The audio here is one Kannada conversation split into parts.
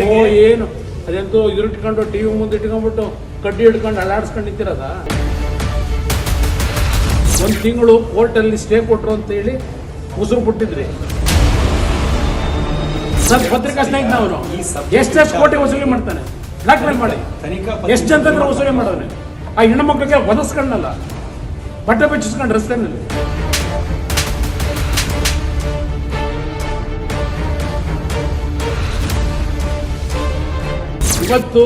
ಓ ಏನು? ಅದೆಂತೂ ಇಟ್ಕೊಂಡು ಟಿವಿ ಮುಂದೆ ಇಟ್ಕೊಂಡ್ಬಿಟ್ಟು ಕಡ್ಡಿ ಹಿಡ್ಕೊಂಡು ಅಲಾಡ್ಸ್ಕೊಂಡು ನಿಂತಿರದ? ಒಂದು ತಿಂಗಳು ಕೋರ್ಟಲ್ಲಿ ಸ್ಟೇ ಕೊಟ್ರು ಅಂತ ಹೇಳಿ ಉಸಿರು ಬಿಟ್ಟಿದ್ರಿ. ಸರ್ ಪತ್ರಿಕಾ ಸ್ನೇಹಿತನವರು ಎಷ್ಟೆಷ್ಟು ಕೋಟಿ ವಸೂಲಿ ಮಾಡ್ತಾನೆ? ಬ್ಲಾಕ್ ಮೇಲ್ ಮಾಡಿ. ತನಿಖಾ ಎಷ್ಟು ಜನರ ವಸೂಲಿ ಮಾಡೋನೆ ಆ ಹೆಣ್ಣು ಮಕ್ಕಳಿಗೆ ಒದಸ್ಕೊಂಡಲ್ಲ ಬಟ್ಟೆ ಬೆಚ್ಚಿಸ್ಕೊಂಡು ರಸ್ತೆನಲ್ಲಿ. ಇವತ್ತು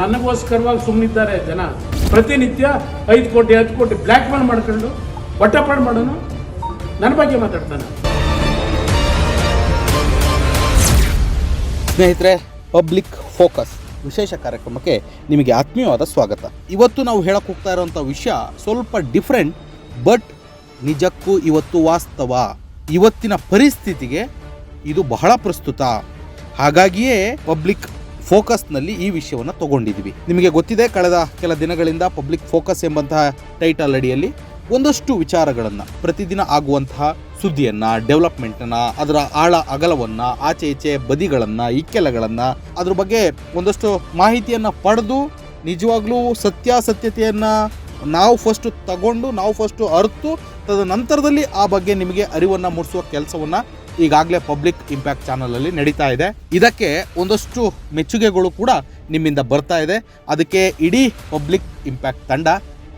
ನನಗೋಸ್ಕರವಾಗಿ ಸುಮ್ಮನಿದ್ದಾರೆ ಜನ. ಪ್ರತಿನಿತ್ಯ ಐದು ಕೋಟಿ, ಹತ್ತು ಕೋಟಿ ಬ್ಲ್ಯಾಕ್ ಮೇಲ್ ಮಾಡ್ಕೊಂಡು ಬಟ್ಟಪಾಡು ಮಾಡೋನು ನನ್ನ ಬಗ್ಗೆ ಮಾತಾಡ್ತಾನೆ. ಸ್ನೇಹಿತರೆ ಪಬ್ಲಿಕ್ ಫೋಕಸ್ ವಿಶೇಷ ಕಾರ್ಯಕ್ರಮಕ್ಕೆ ನಿಮಗೆ ಆತ್ಮೀಯವಾದ ಸ್ವಾಗತ. ಇವತ್ತು ನಾವು ಹೇಳಕ್ಕೆ ಹೋಗ್ತಾ ಇರೋಂಥ ವಿಷಯ ಸ್ವಲ್ಪ ಡಿಫ್ರೆಂಟ್ ಬಟ್ ನಿಜಕ್ಕೂ ಇವತ್ತು ವಾಸ್ತವ. ಇವತ್ತಿನ ಪರಿಸ್ಥಿತಿಗೆ ಇದು ಬಹಳ ಪ್ರಸ್ತುತ. ಹಾಗಾಗಿಯೇ ಪಬ್ಲಿಕ್ ಫೋಕಸ್ನಲ್ಲಿ ಈ ವಿಷಯವನ್ನು ತಗೊಂಡಿದ್ವಿ. ನಿಮಗೆ ಗೊತ್ತಿದೆ, ಕಳೆದ ಕೆಲ ದಿನಗಳಿಂದ ಪಬ್ಲಿಕ್ ಫೋಕಸ್ ಎಂಬಂತಹ ಟೈಟಲ್ ಅಡಿಯಲ್ಲಿ ಒಂದಷ್ಟು ವಿಚಾರಗಳನ್ನು, ಪ್ರತಿದಿನ ಆಗುವಂತಹ ಸುದ್ದಿಯನ್ನು ಡೆವಲಪ್ಮೆಂಟನ್ನು ಅದರ ಆಳ ಅಗಲವನ್ನು, ಆಚೆ ಈಚೆ ಬದಿಗಳನ್ನು, ಇಕ್ಕೆಲಗಳನ್ನು, ಅದ್ರ ಬಗ್ಗೆ ಒಂದಷ್ಟು ಮಾಹಿತಿಯನ್ನು ಪಡೆದು, ನಿಜವಾಗ್ಲೂ ಸತ್ಯಾಸತ್ಯತೆಯನ್ನು ನಾವು ಫಸ್ಟು ತಗೊಂಡು, ನಾವು ಫಸ್ಟು ಅರ್ತು, ತದನಂತರದಲ್ಲಿ ಆ ಬಗ್ಗೆ ನಿಮಗೆ ಅರಿವನ್ನು ಮೂಡಿಸುವ ಕೆಲಸವನ್ನ ಈಗಾಗಲೇ ಪಬ್ಲಿಕ್ ಇಂಪ್ಯಾಕ್ಟ್ ಚಾನಲಲ್ಲಿ ನಡೀತಾ ಇದೆ. ಇದಕ್ಕೆ ಒಂದಷ್ಟು ಮೆಚ್ಚುಗೆಗಳು ಕೂಡ ನಿಮ್ಮಿಂದ ಬರ್ತಾ ಇದೆ. ಅದಕ್ಕೆ ಇಡೀ ಪಬ್ಲಿಕ್ ಇಂಪ್ಯಾಕ್ಟ್ ತಂಡ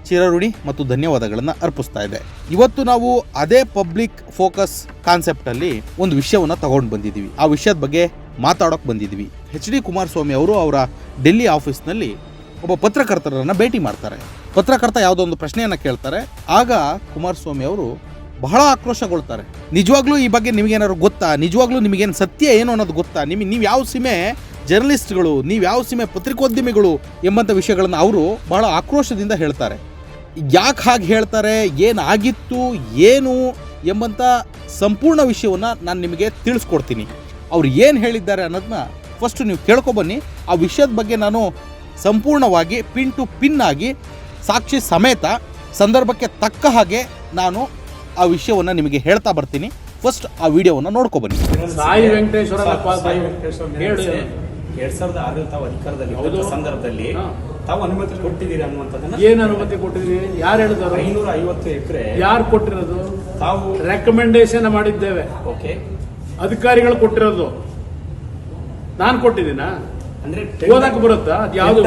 ಚಿರಋಣಿ ಮತ್ತು ಧನ್ಯವಾದಗಳನ್ನು ಅರ್ಪಿಸ್ತಾ ಇದೆ. ಇವತ್ತು ನಾವು ಅದೇ ಪಬ್ಲಿಕ್ ಫೋಕಸ್ ಕಾನ್ಸೆಪ್ಟಲ್ಲಿ ಒಂದು ವಿಷಯವನ್ನು ತಗೊಂಡು ಬಂದಿದ್ದೀವಿ. ಆ ವಿಷಯದ ಬಗ್ಗೆ ಮಾತಾಡೋಕೆ ಬಂದಿದ್ದೀವಿ. ಎಚ್ ಡಿ ಕುಮಾರಸ್ವಾಮಿ ಅವರು ಅವರ ಡೆಲ್ಲಿ ಆಫೀಸ್ನಲ್ಲಿ ಒಬ್ಬ ಪತ್ರಕರ್ತರನ್ನು ಭೇಟಿ ಮಾಡ್ತಾರೆ. ಪತ್ರಕರ್ತ ಯಾವುದೋ ಒಂದು ಪ್ರಶ್ನೆಯನ್ನು ಕೇಳ್ತಾರೆ. ಆಗ ಕುಮಾರಸ್ವಾಮಿ ಅವರು ಬಹಳ ಆಕ್ರೋಶಗೊಳ್ತಾರೆ. ನಿಜವಾಗ್ಲೂ ಈ ಬಗ್ಗೆ ನಿಮಗೇನಾದ್ರು ಗೊತ್ತಾ? ನಿಜವಾಗ್ಲೂ ನಿಮಗೇನು ಸತ್ಯ ಏನು ಅನ್ನೋದು ಗೊತ್ತಾ? ನಿಮಗೆ ನೀವು ಯಾವ ಸೀಮೆ ಜರ್ನಲಿಸ್ಟ್ಗಳು, ನೀವು ಯಾವ ಸೀಮೆ ಪತ್ರಿಕೋದ್ಯಮಿಗಳು ಎಂಬಂಥ ವಿಷಯಗಳನ್ನು ಅವರು ಬಹಳ ಆಕ್ರೋಶದಿಂದ ಹೇಳ್ತಾರೆ. ಯಾಕೆ ಹಾಗೆ ಹೇಳ್ತಾರೆ? ಏನಾಗಿತ್ತು ಏನು ಎಂಬಂಥ ಸಂಪೂರ್ಣ ವಿಷಯವನ್ನು ನಾನು ನಿಮಗೆ ತಿಳಿಸ್ಕೊಡ್ತೀನಿ. ಅವ್ರು ಏನು ಹೇಳಿದ್ದಾರೆ ಅನ್ನೋದನ್ನ ಫಸ್ಟು ನೀವು ಕೇಳ್ಕೊಬನ್ನಿ ಆ ವಿಷಯದ ಬಗ್ಗೆ ನಾನು ಸಂಪೂರ್ಣವಾಗಿ ಪಿನ್ ಟು ಪಿನ್ ಆಗಿ ಸಾಕ್ಷಿ ಸಮೇತ ಸಂದರ್ಭಕ್ಕೆ ತಕ್ಕ ಹಾಗೆ ನಾನು ಆ ವಿಷಯವನ್ನು ನಿಮಗೆ ಹೇಳ್ತಾ ಬರ್ತೀನಿ. ಫಸ್ಟ್ ಆ ವಿಡಿಯೋವನ್ನು ನೋಡ್ಕೊಬನ್ನಿ. ಸಾಯಿ ವೆಂಕಟೇಶ್ವರಪ್ಪ ಸಾಯಿ ವೆಂಕಟೇಶ್ವರ ಹೇಳಿ. ಎರಡ್ ಸಾವಿರದ ಆರರಲ್ಲಿ ತಾವು ಅಧಿಕಾರದಲ್ಲಿ ಹೌದು. ಸಂದರ್ಭದಲ್ಲಿ. ತಾವು ಅನುಮತಿ ಕೊಟ್ಟಿದ್ದೀರಿ ಅನ್ನುವಂಥದ್ದನ್ನ ಏನು ಅನುಮತಿ ಕೊಟ್ಟಿದ್ದೀರಿ? ಯಾರು ಹೇಳಿದ್ರು? ಐನೂರ ಐವತ್ತು ಎಕರೆ ಯಾರು ಕೊಟ್ಟಿರೋದು? ತಾವು ರೆಕಮೆಂಡೇಶನ್ ಮಾಡಿದ್ದೇವೆ. ಓಕೆ. ಅಧಿಕಾರಿಗಳು ಕೊಟ್ಟಿರೋದು. ನಾನು ಕೊಟ್ಟಿದ್ದೀನಾ? ಅಂದ್ರೆ ಓದಕ್ಕೆ ಬರುತ್ತಾ? ಅದು ಯಾವ್ದು?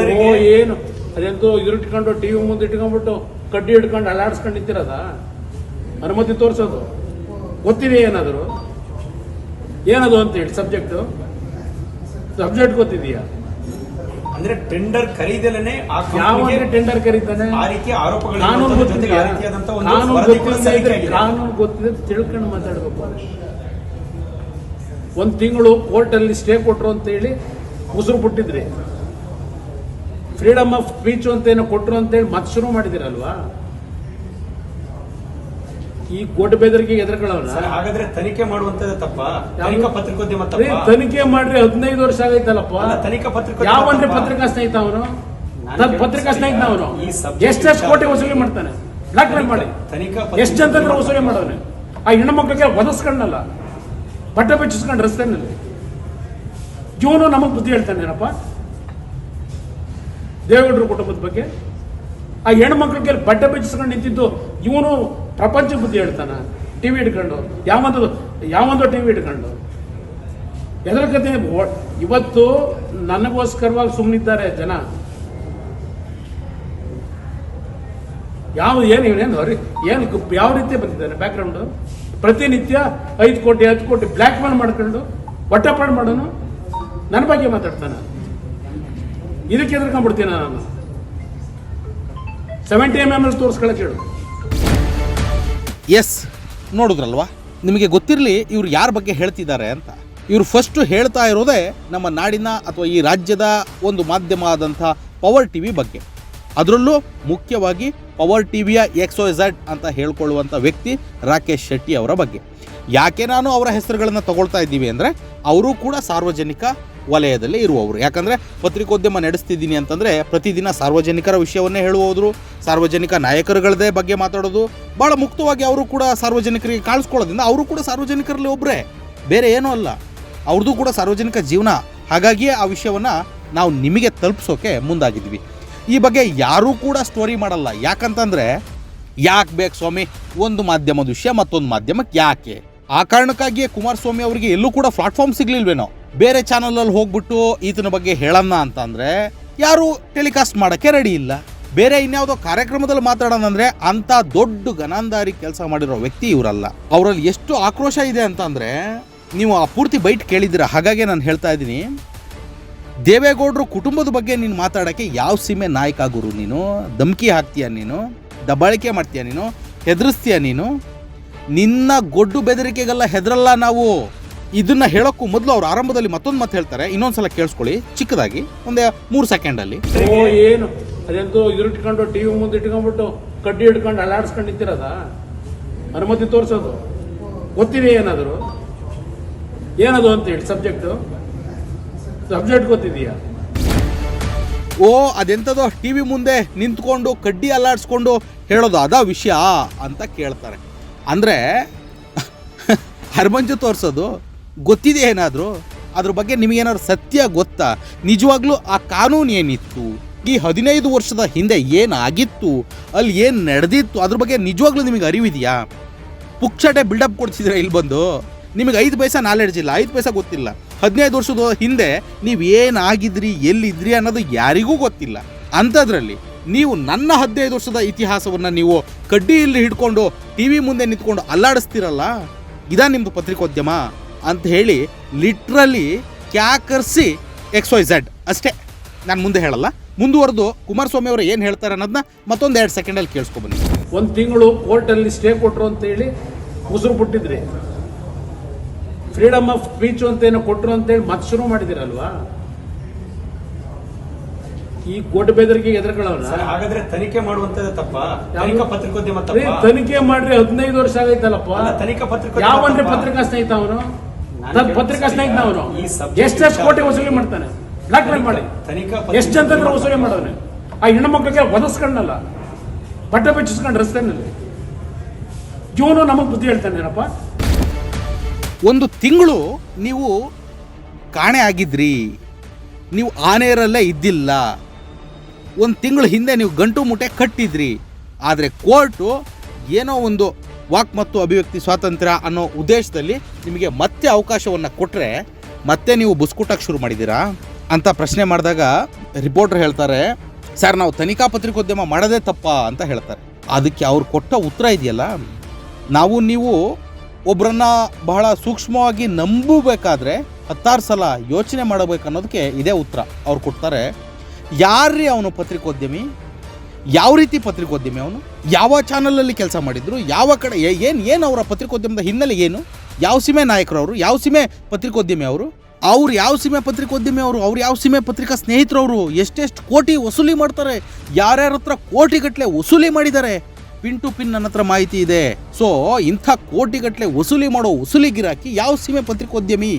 ಏನು? ಅದೆಂತೂ ಇದ್ರಿಟ್ಕೊಂಡು ಟಿವಿ ಮುಂದೆ ಇಟ್ಕೊಂಡ್ಬಿಟ್ಟು ಕಡ್ಡಿ ಹಿಡ್ಕೊಂಡು ಅಲ್ಲಾಡಿಸ್ಕೊಂಡು ನಿಂತಿರೋದ ಅನುಮತಿ ತೋರಿಸೋದು. ಗೊತ್ತಿದೆ ಏನಾದರೂ? ಏನದು ಅಂತ ಹೇಳಿ ಸಬ್ಜೆಕ್ಟ್ ಸಬ್ಜೆಕ್ಟ್ ಗೊತ್ತಿದೆಯಾ? ಅಂದ್ರೆ ಟೆಂಡರ್ ಖರೀದಲೇನೆ ಆ ಯಾವ ಟೆಂಡರ್ ಕರೀತಾನೆ ಆ ರೀತಿಯ ಆರೋಪಗಳು ಕಾನೂನು ಗೊತ್ತಿದೆ ಕಾನೂನು ಗೊತ್ತಿದೆ ಸಲ್ಲಿಕೆಯಾಗಿದೆ. ಕಾನೂನು ಗೊತ್ತಿದೆ ತಿಳ್ಕೊಂಡು ಮಾತಾಡ್ಬೇಕು ಒಂದು ತಿಂಗಳು ಕೋರ್ಟಲ್ಲಿ ಸ್ಟೇ ಕೊಟ್ರು ಅಂತ ಹೇಳಿ ಉಸಿರು ಬಿಟ್ಟಿದ್ರಿ. ಫ್ರೀಡಮ್ ಆಫ್ ಸ್ಪೀಚ್ ಅಂತ ಏನೋ ಕೊಟ್ರು ಅಂತ ಹೇಳಿ ಮತ್ತೆ ಶುರು ಮಾಡಿದಿರಲ್ವಾ? ಈ ಕೋಟ ಬೆದರಿಕೆ ಎದುರುಗಳವ್ರ ಹಾಗಾದ್ರೆ ತನಿಖೆ ಮಾಡುವಂತದ್ದು ತಪ್ಪ? ತನಿಖಾ ಪತ್ರಿಕೋದ್ಯಮ ತಪ್ಪ? ತನಿಖೆ ಮಾಡ್ರಿ ಹದಿನೈದು ವರ್ಷ ಆಗೈತಲ್ಲಪ್ಪ ತನಿಖಾ ಪತ್ರಿಕೆ ಯಾವಂದ್ರೆ ಪತ್ರಿಕಾ ಸ್ನೇಹಿತ ಅವನು ಪತ್ರಿಕಾ ಸ್ನೇಹಿತ ಅವನು ಎಷ್ಟೆಷ್ಟು ಕೋಟಿ ವಸೂಲಿ ಮಾಡ್ತಾನೆ? ಬ್ಲಾಕ್ ಮೇಲ್ ಮಾಡಿ. ತನಿಖಾ ಎಷ್ಟು ಜನ ವಸೂಲಿ ಮಾಡೋನೆ ಆ ಹೆಣ್ಣು ಮಕ್ಕಳಿಗೆ ಒದಸ್ಕೊಂಡಲ್ಲ ಬಟ್ಟೆ ಬೆಚ್ಚಿಸ್ಕೊಂಡು ರಸ್ತೆನಲ್ಲಿ. ಇವನು ನಮಗ್ ಬುದ್ಧಿ ಹೇಳ್ತಾನೇನಪ್ಪ ದೇವೇಗೌಡರ ಕುಟುಂಬದ ಬಗ್ಗೆ. ಆ ಹೆಣ್ಮಕ್ಳಿಗೆ ಬಟ್ಟೆ ಬೆಚ್ಚಿಸ್ಕೊಂಡು ನಿಂತಿದ್ದು ಇವನು ಪ್ರಪಂಚ ಬುದ್ಧಿ ಹೇಳ್ತಾನ. ಟಿವಿ ಇಟ್ಕೊಂಡು. ಯಾವೊಂದು ಯಾವೊಂದು ಟಿವಿ ಇಟ್ಕೊಂಡು. ಎದರ ಕತೆ ಇವತ್ತು ನನಗೋಸ್ಕರವಾಗಿ ಸುಮ್ಮನಿದ್ದಾರೆ ಜನ. ಯಾವ ಏನು ಇವನೇನು ಅವ್ರಿ ಏನು ಯಾವ ರೀತಿ ಬಂದಿದ್ದಾನೆ ಬ್ಯಾಕ್ಗ್ರೌಂಡು ಪ್ರತಿನಿತ್ಯ ಐದು ಕೋಟಿ, ಹತ್ತು ಕೋಟಿ ಬ್ಲ್ಯಾಕ್ ಮೇಲ್ ಮಾಡ್ಕೊಂಡು ಹೊಟ್ಟೆಪಾಡು ಮಾಡೋನು? ನನ್ನ ಬಗ್ಗೆ ಮಾತಾಡ್ತಾನೆ. ಇದಕ್ಕೆ ಎದ್ರಕೊಂಡ್ಬಿಡ್ತೀನಿ ನಾನು? ಸೆವೆಂಟಿ ಎಂ ಎಂ ಎಲ್ ತೋರಿಸ್ಕೊಳಕ್ಕೆ ಹೇಳು. ಎಸ್, ನೋಡಿದ್ರಲ್ವಾ? ನಿಮಗೆ ಗೊತ್ತಿರಲಿ ಇವ್ರು ಯಾರ ಬಗ್ಗೆ ಹೇಳ್ತಿದ್ದಾರೆ ಅಂತ. ಇವರು ಫಸ್ಟು ಹೇಳ್ತಾ ಇರೋದೇ ನಮ್ಮ ನಾಡಿನ ಅಥವಾ ಈ ರಾಜ್ಯದ ಒಂದು ಮಾಧ್ಯಮ ಆದಂಥ ಪವರ್ ಟಿ ವಿ ಬಗ್ಗೆ. ಅದರಲ್ಲೂ ಮುಖ್ಯವಾಗಿ ಪವರ್ ಟಿ ವಿಯ ಎಕ್ಸೋಝಡ್ ಅಂತ ಹೇಳ್ಕೊಳ್ಳುವಂಥ ವ್ಯಕ್ತಿ ರಾಕೇಶ್ ಶೆಟ್ಟಿ ಅವರ ಬಗ್ಗೆ. ಯಾಕೆ ನಾನು ಅವರ ಹೆಸರುಗಳನ್ನು ತಗೊಳ್ತಾ ಇದ್ದೀವಿ ಅಂದರೆ ಅವರು ಕೂಡ ಸಾರ್ವಜನಿಕ ವಲಯದಲ್ಲಿ ಇರುವವರು. ಯಾಕಂದರೆ ಪತ್ರಿಕೋದ್ಯಮ ನಡೆಸ್ತಿದ್ದೀನಿ ಅಂತಂದರೆ ಪ್ರತಿದಿನ ಸಾರ್ವಜನಿಕರ ವಿಷಯವನ್ನೇ ಹೇಳುವವರು, ಸಾರ್ವಜನಿಕ ನಾಯಕರುಗಳದೇ ಬಗ್ಗೆ ಮಾತಾಡೋದು ಭಾಳ ಮುಕ್ತವಾಗಿ ಅವರು ಕೂಡ ಸಾರ್ವಜನಿಕರಿಗೆ ಕಾಣಿಸ್ಕೊಳ್ಳೋದ್ರಿಂದ ಅವರು ಕೂಡ ಸಾರ್ವಜನಿಕರಲ್ಲಿ ಒಬ್ಬರೇ ಬೇರೆ ಏನೂ ಅಲ್ಲ. ಅವ್ರದ್ದು ಕೂಡ ಸಾರ್ವಜನಿಕ ಜೀವನ. ಹಾಗಾಗಿಯೇ ಆ ವಿಷಯವನ್ನು ನಾವು ನಿಮಗೆ ತಲುಪಿಸೋಕೆ ಮುಂದಾಗಿದ್ವಿ ಈ ಬಗ್ಗೆ ಯಾರೂ ಕೂಡ ಸ್ಟೋರಿ ಮಾಡಲ್ಲ. ಯಾಕಂತಂದರೆ ಯಾಕೆ ಬೇಕು ಸ್ವಾಮಿ? ಒಂದು ಮಾಧ್ಯಮದ ವಿಷಯ ಮತ್ತೊಂದು ಮಾಧ್ಯಮಕ್ಕೆ ಯಾಕೆ? ಆ ಕಾರಣಕ್ಕಾಗಿಯೇ ಕುಮಾರಸ್ವಾಮಿ ಅವರಿಗೆ ಎಲ್ಲೂ ಕೂಡ ಪ್ಲಾಟ್ಫಾರ್ಮ್ ಸಿಗ್ಲಿಲ್ವೇನೋ ಬೇರೆ ಚಾನಲಲ್ಲಿ ಹೋಗ್ಬಿಟ್ಟು ಈತನ ಬಗ್ಗೆ ಹೇಳೋಣ ಅಂತಂದ್ರೆ, ಯಾರು ಟೆಲಿಕಾಸ್ಟ್ ಮಾಡಕ್ಕೆ ರೆಡಿ ಇಲ್ಲ. ಬೇರೆ ಇನ್ಯಾವುದೋ ಕಾರ್ಯಕ್ರಮದಲ್ಲಿ ಮಾತಾಡೋಣ ಅಂದ್ರೆ ಅಂತ ದೊಡ್ಡ ಗನಾಂಧಾರಿ ಕೆಲಸ ಮಾಡಿರೋ ವ್ಯಕ್ತಿ ಇವರಲ್ಲ. ಅವರಲ್ಲಿ ಎಷ್ಟು ಆಕ್ರೋಶ ಇದೆ ಅಂತಂದ್ರೆ, ನೀವು ಆ ಪೂರ್ತಿ ಬೈಟ್ ಕೇಳಿದ್ದೀರ? ಹಾಗಾಗಿ ನಾನು ಹೇಳ್ತಾ ಇದ್ದೀನಿ. ದೇವೇಗೌಡರು ಕುಟುಂಬದ ಬಗ್ಗೆ ನೀನು ಮಾತಾಡೋಕ್ಕೆ ಯಾವ ಸೀಮೆ ನಾಯಕ ಗುರು ನೀನು? ಧಮಕಿ ಹಾಕ್ತೀಯ ನೀನು? ದಬ್ಬಾಳಿಕೆ ಮಾಡ್ತೀಯ ನೀನು? ಹೆದರಿಸ್ತೀಯ ನೀನು? ನಿನ್ನ ಗೊಡ್ಡು ಬೆದರಿಕೆಗೆಲ್ಲ ಹೆದರಲ್ಲ ನಾವು? ಇದನ್ನ ಹೇಳೋಕ್ಕೂ ಮೊದಲು ಅವ್ರು ಆರಂಭದಲ್ಲಿ ಮತ್ತೊಂದು ಮಾತು ಹೇಳ್ತಾರೆ. ಇನ್ನೊಂದ್ಸಲ ಕೇಳಿಸ್ಕೊಳ್ಳಿ. ಚಿಕ್ಕದಾಗಿ ಒಂದೇ ಮೂರು ಸೆಕೆಂಡಲ್ಲಿ. ಓ ಏನು? ಅದೆಂತೂ ಇಟ್ಕೊಂಡು ಟಿವಿ ಮುಂದೆ ಇಟ್ಕೊಂಡ್ಬಿಟ್ಟು ಕಡ್ಡಿ ಹಿಡ್ಕೊಂಡು ಅಲ್ಲಾಡಿಸ್ಕೊಂಡು ನಿಂತಿರೋದ? ಅನುಮತಿ ತೋರಿಸೋದು. ಗೊತ್ತಿದೆ ಏನಾದರೂ? ಏನದು ಅಂತ ಹೇಳಿ ಸಬ್ಜೆಕ್ಟು ಸಬ್ಜೆಕ್ಟ್ ಗೊತ್ತಿದೆಯಾ? ಓ ಅದೆಂಥದೋ ಟಿ ವಿ ಮುಂದೆ ನಿಂತ್ಕೊಂಡು ಕಡ್ಡಿ ಅಲ್ಲಾಡಿಸ್ಕೊಂಡು ಹೇಳೋದು ಅದ ವಿಷಯ ಅಂತ ಕೇಳ್ತಾರೆ. ಅಂದರೆ ಹರ್ಮಂಜು ತೋರಿಸೋದು, ಗೊತ್ತಿದೆ ಏನಾದರೂ? ಅದ್ರ ಬಗ್ಗೆ ನಿಮಗೇನಾದ್ರು ಸತ್ಯ ಗೊತ್ತಾ? ನಿಜವಾಗ್ಲೂ ಆ ಕಾನೂನು ಏನಿತ್ತು? ಈ ಹದಿನೈದು ವರ್ಷದ ಹಿಂದೆ ಏನಾಗಿತ್ತು? ಅಲ್ಲಿ ಏನು ನಡೆದಿತ್ತು? ಅದ್ರ ಬಗ್ಗೆ ನಿಜವಾಗ್ಲೂ ನಿಮಗೆ ಅರಿವಿದೆಯಾ? ಪುಕ್ಷಟೆ ಬಿಲ್ಡಪ್ ಕೊಡ್ತಿದ್ರೆ ಇಲ್ಲಿ ಬಂದು? ನಿಮಗೆ ಐದು ಪೈಸಾ ನಾಲೆಡ್ಜ್ ಇಲ್ಲ, ಐದು ಪೈಸಾ ಗೊತ್ತಿಲ್ಲ. ಹದಿನೈದು ವರ್ಷದ ಹಿಂದೆ ನೀವು ಏನಾಗಿದ್ರಿ, ಎಲ್ಲಿದ್ರಿ ಅನ್ನೋದು ಯಾರಿಗೂ ಗೊತ್ತಿಲ್ಲ. ಅಂಥದ್ರಲ್ಲಿ ನೀವು ನನ್ನ ಹದಿನೈದು ವರ್ಷದ ಇತಿಹಾಸವನ್ನು ನೀವು ಕಡ್ಡಿಯಲ್ಲಿ ಹಿಡ್ಕೊಂಡು ಟಿ ವಿ ಮುಂದೆ ನಿಂತ್ಕೊಂಡು ಅಲ್ಲಾಡಿಸ್ತೀರಲ್ಲ? ಇದಾ ನಿಮ್ಮದು ಪತ್ರಿಕೋದ್ಯಮ? ಅಂತ ಹೇಳಿ ಲಿಟ್ರಲಿ ಕ್ಯಾಕರ್ಸಿ ಎಕ್ಸ್ ವೈ ಝೆಡ್ ಅಷ್ಟೇ. ನಾನು ಮುಂದೆ ಹೇಳಲ್ಲ. ಮುಂದುವರೆದು ಕುಮಾರಸ್ವಾಮಿ ಅವರು ಏನು ಹೇಳ್ತಾರೆ ಅನ್ನೋದನ್ನ ಮತ್ತೊಂದು ಎರಡು ಸೆಕೆಂಡಲ್ಲಿ ಕೇಳಿಸ್ಕೊಬನ್ನಿ ಒಂದು ತಿಂಗಳು ಕೋರ್ಟಲ್ಲಿ ಸ್ಟೇ ಕೊಟ್ಟರು ಅಂತ ಹೇಳಿ ಉಸಿರು ಬಿಟ್ಟಿದ್ರಿ ಫ್ರೀಡಮ್ ಆಫ್ ಸ್ಪೀಚ್ ಅಂತ ಏನೋ ಕೊಟ್ಟರು ಅಂತೇಳಿ ಮತ್ತೆ ಶುರು ಮಾಡಿದಿರಲ್ವಾ? ಈ ಗೊಡ್ಡ ಬೆದರಿಗೆ ಎದುರುಗಳವ್ರ ಹಾಗಾದ್ರೆ ತನಿಖೆ ಮಾಡುವಂತದ್ದು ತಪ್ಪ? ತನಿಖಾ ಪತ್ರಿಕೋದ್ಯಮ ತಪ್ಪ? ತನಿಖೆ ಮಾಡ್ರಿ ಹದಿನೈದು ವರ್ಷ ಆಗೈತಲ್ಲಪ್ಪ. ತನಿಖಾ ಪತ್ರಿಕೆ ಯಾವಂದ್ರೆ? ಪತ್ರಿಕಾ ಸ್ನೇಹಿತ ಅವನು ಕೇಳ್ತಾ ಪತ್ರಿಕಾ ಸ್ನೇಹಿತ ಅವನು ಎಷ್ಟೆಷ್ಟು ಕೋಟಿ ವಸೂಲಿ ಮಾಡ್ತಾನೆ? ಬ್ಲಾಕ್ ಮೇಲ್ ಮಾಡಿ. ತನಿಖಾ ಎಷ್ಟು ಜನ ವಸೂಲಿ ಮಾಡೋನೆ ಆ ಹೆಣ್ಣು ಮಕ್ಕಳಿಗೆ ಒದಸ್ಕೊಂಡಲ್ಲ ಬಟ್ಟೆ ಬೆಚ್ಚಿಸ್ಕೊಂಡು ರಸ್ತೆನಲ್ಲಿ. ಇವನು ನಮಗ್ ಬುದ್ಧಿ ಹೇಳ್ತಾನೇನಪ್ಪ? ಒಂದು ತಿಂಗಳು ನೀವು ಕಾಣೆ ಆಗಿದ್ರಿ. ನೀವು ಆನೆಯರಲ್ಲೇ ಇದ್ದಿಲ್ಲ. ಒಂದು ತಿಂಗಳು ಹಿಂದೆ ನೀವು ಗಂಟು ಮುಟ್ಟೆ ಕಟ್ಟಿದ್ರಿ. ಆದರೆ ಕೋರ್ಟು ಏನೋ ಒಂದು ವಾಕ್ ಮತ್ತು ಅಭಿವ್ಯಕ್ತಿ ಸ್ವಾತಂತ್ರ್ಯ ಅನ್ನೋ ಉದ್ದೇಶದಲ್ಲಿ ನಿಮಗೆ ಮತ್ತೆ ಅವಕಾಶವನ್ನು ಕೊಟ್ಟರೆ ಮತ್ತೆ ನೀವು ಬುಸ್ಕುಟಕ್ಕೆ ಶುರು ಮಾಡಿದ್ದೀರಾ? ಅಂತ ಪ್ರಶ್ನೆ ಮಾಡಿದಾಗ ರಿಪೋರ್ಟರ್ ಹೇಳ್ತಾರೆ, ಸರ್, ನಾವು ತನಿಖಾ ಪತ್ರಿಕೋದ್ಯಮ ಮಾಡೋದೇ ತಪ್ಪ ಅಂತ ಹೇಳ್ತಾರೆ. ಅದಕ್ಕೆ ಅವ್ರು ಕೊಟ್ಟ ಉತ್ತರ ಇದೆಯಲ್ಲ? ನಾವು ನೀವು ಒಬ್ಬರನ್ನ ಬಹಳ ಸೂಕ್ಷ್ಮವಾಗಿ ನಂಬಬೇಕಾದ್ರೆ ಹತ್ತಾರು ಸಲ ಯೋಚನೆ ಮಾಡಬೇಕು ಅನ್ನೋದಕ್ಕೆ ಇದೇ ಉತ್ತರ. ಅವ್ರು ಕೊಡ್ತಾರೆ ಯಾರ್ರೀ ಅವನು ಪತ್ರಿಕೋದ್ಯಮಿ? ಯಾವ ರೀತಿ ಪತ್ರಿಕೋದ್ಯಮಿ ಅವನು? ಯಾವ ಚಾನಲಲ್ಲಿ ಕೆಲಸ ಮಾಡಿದ್ರು? ಯಾವ ಕಡೆ ಏನು ಏನು ಅವರ ಪತ್ರಿಕೋದ್ಯಮದ ಹಿನ್ನೆಲೆ ಏನು? ಯಾವ ಸೀಮೆ ನಾಯಕರು ಅವರು? ಯಾವ ಸೀಮೆ ಪತ್ರಿಕೋದ್ಯಮಿ ಅವರು? ಅವ್ರು ಯಾವ ಸೀಮೆ ಪತ್ರಿಕೋದ್ಯಮಿ ಅವರು? ಅವ್ರು ಯಾವ ಸೀಮೆ ಪತ್ರಿಕಾ ಸ್ನೇಹಿತರು ಅವರು? ಎಷ್ಟೆಷ್ಟು ಕೋಟಿ ವಸೂಲಿ ಮಾಡ್ತಾರೆ? ಯಾರ್ಯಾರ ಹತ್ರ ಕೋಟಿಗಟ್ಟಲೆ ವಸೂಲಿ ಮಾಡಿದ್ದಾರೆ? ಪಿನ್ ಟು ಪಿನ್ ನನ್ನ ಹತ್ರ ಮಾಹಿತಿ ಇದೆ. ಸೊ ಇಂಥ ಕೋಟಿಗಟ್ಟಲೆ ವಸೂಲಿ ಮಾಡೋ ವಸೂಲಿ ಗಿರಾಕಿ ಯಾವ ಸೀಮೆ ಪತ್ರಿಕೋದ್ಯಮಿ?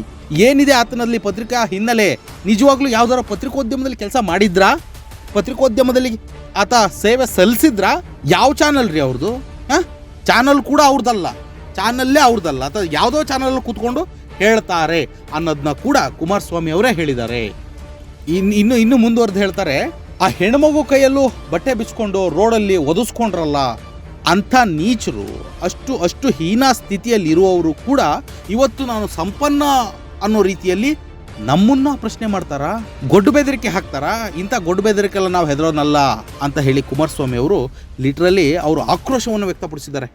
ಏನಿದೆ ಆತನಲ್ಲಿ ಪತ್ರಿಕಾ ಹಿನ್ನೆಲೆ? ನಿಜವಾಗ್ಲೂ ಯಾವ್ದಾರ ಪತ್ರಿಕೋದ್ಯಮದಲ್ಲಿ ಕೆಲಸ ಮಾಡಿದ್ರಾ? ಪತ್ರಿಕೋದ್ಯಮದಲ್ಲಿ ಆತ ಸೇವೆ ಸಲ್ಲಿಸಿದ್ರಾ? ಯಾವ ಚಾನಲ್ ರೀ ಅವ್ರದ್ದು ಹಾಂ? ಚಾನಲ್ ಕೂಡ ಅವ್ರದ್ದಲ್ಲ ಚಾನಲ್ಲೇ ಅವ್ರದ್ದಲ್ಲ ಅಥವಾ ಯಾವುದೋ ಚಾನಲ್ ಕೂತ್ಕೊಂಡು ಹೇಳ್ತಾರೆ ಅನ್ನೋದನ್ನ ಕೂಡ ಕುಮಾರಸ್ವಾಮಿ ಅವರೇ ಹೇಳಿದ್ದಾರೆ. ಇನ್ನು ಇನ್ನು ಇನ್ನು ಮುಂದುವರೆದು ಹೇಳ್ತಾರೆ, ಆ ಹೆಣ್ಮಗು ಕೈಯಲ್ಲೂ ಬಟ್ಟೆ ಬಿಚ್ಕೊಂಡು ರೋಡಲ್ಲಿ ಒದಿಸ್ಕೊಂಡ್ರಲ್ಲ. ಅಂಥ ನೀಚರು ಅಷ್ಟು ಅಷ್ಟು ಹೀನ ಸ್ಥಿತಿಯಲ್ಲಿರುವವರು ಕೂಡ ಇವತ್ತು ನಾನು ಸಂಪನ್ನ ಅನ್ನೋ ರೀತಿಯಲ್ಲಿ ನಮ್ಮನ್ನ ಪ್ರಶ್ನೆ ಮಾಡ್ತಾರಾ? ಗೊಡ್ಡು ಬೆದರಿಕೆ ಹಾಕ್ತಾರಾ? ಇಂಥ ಗೊಡ್ಡು ಬೆದರಿಕೆಲ್ಲ ನಾವು ಹೆದರೋನಲ್ಲ ಅಂತ ಹೇಳಿ ಕುಮಾರಸ್ವಾಮಿ ಅವರು ಲಿಟ್ರಲಿ ಅವರು ಆಕ್ರೋಶವನ್ನು ವ್ಯಕ್ತಪಡಿಸಿದ್ದಾರೆ.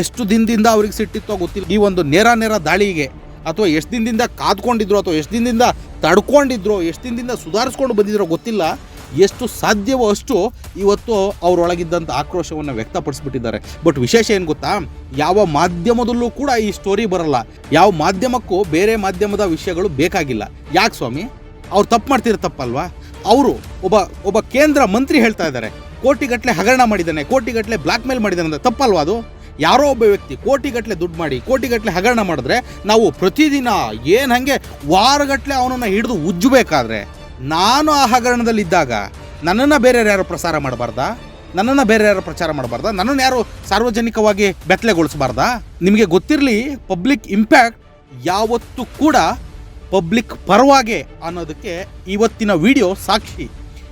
ಎಷ್ಟು ದಿನದಿಂದ ಅವ್ರಿಗೆ ಸಿಟ್ಟಿತ್ತೋ ಗೊತ್ತಿಲ್ಲ. ಈ ಒಂದು ನೇರ ನೇರ ದಾಳಿಗೆ ಅಥವಾ ಎಷ್ಟು ದಿನದಿಂದ ಕಾದ್ಕೊಂಡಿದ್ರು ಅಥವಾ ಎಷ್ಟು ದಿನದಿಂದ ತಡ್ಕೊಂಡಿದ್ರು, ಎಷ್ಟು ದಿನದಿಂದ ಸುಧಾರಿಸ್ಕೊಂಡು ಬಂದಿದ್ರೋ ಗೊತ್ತಿಲ್ಲ. ಎಷ್ಟು ಸಾಧ್ಯವೋ ಅಷ್ಟು ಇವತ್ತು ಅವರೊಳಗಿದ್ದಂಥ ಆಕ್ರೋಶವನ್ನು ವ್ಯಕ್ತಪಡಿಸ್ಬಿಟ್ಟಿದ್ದಾರೆ. ಬಟ್ ವಿಶೇಷ ಏನು ಗೊತ್ತಾ? ಯಾವ ಮಾಧ್ಯಮದಲ್ಲೂ ಕೂಡ ಈ ಸ್ಟೋರಿ ಬರಲ್ಲ. ಯಾವ ಮಾಧ್ಯಮಕ್ಕೂ ಬೇರೆ ಮಾಧ್ಯಮದ ವಿಷಯಗಳು ಬೇಕಾಗಿಲ್ಲ. ಯಾಕೆ ಸ್ವಾಮಿ? ಅವ್ರು ತಪ್ಪು ಮಾಡ್ತಿರೋ ತಪ್ಪಲ್ವಾ? ಅವರು ಒಬ್ಬ ಒಬ್ಬ ಕೇಂದ್ರ ಮಂತ್ರಿ ಹೇಳ್ತಾ ಇದ್ದಾರೆ. ಕೋಟಿಗಟ್ಟಲೆ ಹಗರಣ ಮಾಡಿದ್ದಾನೆ ಕೋಟಿಗಟ್ಟಲೆ ಬ್ಲ್ಯಾಕ್ಮೇಲ್ ಮಾಡಿದ್ದಾನೆ ಅಂತ ತಪ್ಪಲ್ವಾ ಅದು? ಯಾರೋ ಒಬ್ಬ ವ್ಯಕ್ತಿ ಕೋಟಿಗಟ್ಟಲೆ ದುಡ್ಡು ಮಾಡಿ ಕೋಟಿಗಟ್ಟಲೆ ಹಗರಣ ಮಾಡಿದ್ರೆ ನಾವು ಪ್ರತಿದಿನ ಏನು ಹಾಗೆ ವಾರಗಟ್ಟಲೆ ಅವನನ್ನು ಹಿಡಿದು ಉಜ್ಜಬೇಕಾದ್ರೆ ನಾನು ಆ ಹಗರಣದಲ್ಲಿದ್ದಾಗ ನನ್ನನ್ನು ಬೇರೆ ಯಾರು ಪ್ರಸಾರ ಮಾಡಬಾರ್ದ? ನನ್ನನ್ನು ಬೇರೆ ಯಾರು ಪ್ರಚಾರ ಮಾಡಬಾರ್ದ? ನನ್ನನ್ನು ಯಾರು ಸಾರ್ವಜನಿಕವಾಗಿ ಬೆತ್ತಲೆಗೊಳಿಸಬಾರ್ದಾ ನಿಮಗೆ ಗೊತ್ತಿರಲಿ ಪಬ್ಲಿಕ್ ಇಂಪ್ಯಾಕ್ಟ್ ಯಾವತ್ತೂ ಕೂಡ ಪಬ್ಲಿಕ್ ಪರವಾಗೆ ಅನ್ನೋದಕ್ಕೆ ಇವತ್ತಿನ ವಿಡಿಯೋ ಸಾಕ್ಷಿ.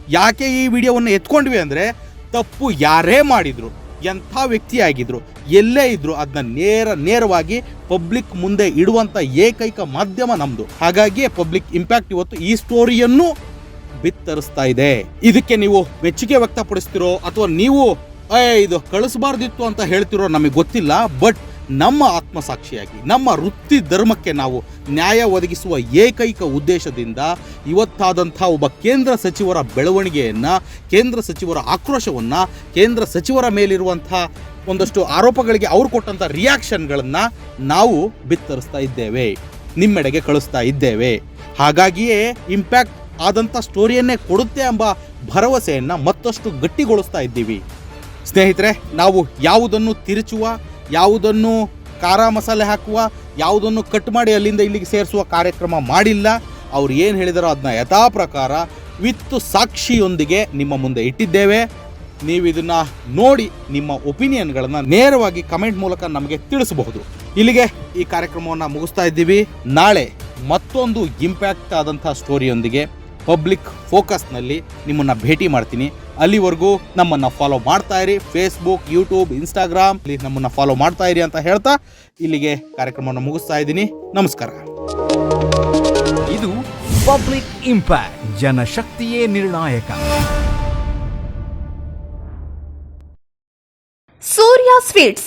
ಯಾಕೆ ಈ ವಿಡಿಯೋವನ್ನು ಎತ್ಕೊಂಡ್ವಿ ಅಂದರೆ ತಪ್ಪು ಯಾರೇ ಮಾಡಿದ್ರು. ಎಂಥ ವ್ಯಕ್ತಿಯಾಗಿದ್ದರು ಎಲ್ಲೇ ಇದ್ರು ಅದನ್ನ ನೇರ, ನೇರವಾಗಿ ಪಬ್ಲಿಕ್ ಮುಂದೆ ಇಡುವಂಥ ಏಕೈಕ ಮಾಧ್ಯಮ ನಮ್ಮದು ಹಾಗಾಗಿಯೇ ಪಬ್ಲಿಕ್ ಇಂಪ್ಯಾಕ್ಟ್ ಇವತ್ತು ಈ ಸ್ಟೋರಿಯನ್ನು ಬಿತ್ತರಿಸ್ತಾ ಇದೆ. ಇದಕ್ಕೆ ನೀವು ಮೆಚ್ಚುಗೆ ವ್ಯಕ್ತಪಡಿಸ್ತಿರೋ ಅಥವಾ ನೀವು ಇದು ಕಳಿಸಬಾರ್ದಿತ್ತು ಅಂತ ಹೇಳ್ತಿರೋ ನಮಗೆ ಗೊತ್ತಿಲ್ಲ, ಬಟ್ ನಮ್ಮ ಆತ್ಮಸಾಕ್ಷಿಯಾಗಿ, ನಮ್ಮ ವೃತ್ತಿ ಧರ್ಮಕ್ಕೆ ನಾವು ನ್ಯಾಯ ಒದಗಿಸುವ ಏಕೈಕ ಉದ್ದೇಶದಿಂದ ಇವತ್ತಾದಂಥ ಒಬ್ಬ ಕೇಂದ್ರ ಸಚಿವರ ಬೆಳವಣಿಗೆಯನ್ನು, ಕೇಂದ್ರ ಸಚಿವರ ಆಕ್ರೋಶವನ್ನು, ಕೇಂದ್ರ ಸಚಿವರ ಮೇಲಿರುವಂಥ ಒಂದಷ್ಟು ಆರೋಪಗಳಿಗೆ ಅವರು ಕೊಟ್ಟಂಥ ರಿಯಾಕ್ಷನ್ಗಳನ್ನು ನಾವು ಬಿತ್ತರಿಸ್ತಾ ಇದ್ದೇವೆ, ನಿಮ್ಮೆಡೆಗೆ ಕಳಿಸ್ತಾ ಇದ್ದೇವೆ. ಹಾಗಾಗಿಯೇ ಇಂಪ್ಯಾಕ್ಟ್ ಆದಂಥ ಸ್ಟೋರಿಯನ್ನೇ ಕೊಡುತ್ತೆ ಎಂಬ ಭರವಸೆಯನ್ನು ಮತ್ತಷ್ಟು ಗಟ್ಟಿಗೊಳಿಸ್ತಾ ಇದ್ದೀವಿ. ಸ್ನೇಹಿತರೆ, ನಾವು ಯಾವುದನ್ನು ತಿರುಚುವ ಯಾವುದನ್ನು ಖಾರ ಮಸಾಲೆ ಹಾಕುವ, ಯಾವುದನ್ನು ಕಟ್ ಮಾಡಿ ಅಲ್ಲಿಂದ ಇಲ್ಲಿಗೆ ಸೇರಿಸುವ ಕಾರ್ಯಕ್ರಮ ಮಾಡಿಲ್ಲ. ಅವ್ರು ಏನು ಹೇಳಿದಾರೋ ಅದನ್ನ ಯಥಾ ಪ್ರಕಾರ ವಿತ್ ಸಾಕ್ಷಿಯೊಂದಿಗೆ ನಿಮ್ಮ ಮುಂದೆ ಇಟ್ಟಿದ್ದೇವೆ. ನೀವು ಇದನ್ನು ನೋಡಿ ನಿಮ್ಮ ಒಪಿನಿಯನ್ಗಳನ್ನು ನೇರವಾಗಿ ಕಮೆಂಟ್ ಮೂಲಕ ನಮಗೆ ತಿಳಿಸಬಹುದು. ಇಲ್ಲಿಗೆ ಈ ಕಾರ್ಯಕ್ರಮವನ್ನು ಮುಗಿಸ್ತಾ ಇದ್ದೀವಿ. ನಾಳೆ ಮತ್ತೊಂದು ಇಂಪ್ಯಾಕ್ಟ್ ಆದಂಥ ಸ್ಟೋರಿಯೊಂದಿಗೆ ಪಬ್ಲಿಕ್ ಫೋಕಸ್ನಲ್ಲಿ ನಿಮ್ಮನ್ನು ಭೇಟಿ ಮಾಡ್ತೀನಿ. ಅಲ್ಲಿವರೆಗೂ ನಮ್ಮನ್ನು ಫಾಲೋ ಮಾಡ್ತಾ ಇರಿ. ಫೇಸ್ಬುಕ್ ಯೂಟ್ಯೂಬ್ ಇನ್ಸ್ಟಾಗ್ರಾಮ್ ಇಲ್ಲಿ ನಮ್ಮನ್ನು ಫಾಲೋ ಮಾಡ್ತಾ ಇರಿ ಅಂತ ಹೇಳ್ತಾ ಇಲ್ಲಿಗೆ ಕಾರ್ಯಕ್ರಮವನ್ನು ಮುಗಿಸ್ತಾ ಇದ್ದೀನಿ. ನಮಸ್ಕಾರ. ಇದು ಪಬ್ಲಿಕ್ ಇಂಪ್ಯಾಕ್ಟ್ ಜನಶಕ್ತಿಯೇ ನಿರ್ಣಾಯಕ. ಸೂರ್ಯ ಸ್ವೀಟ್ಸ್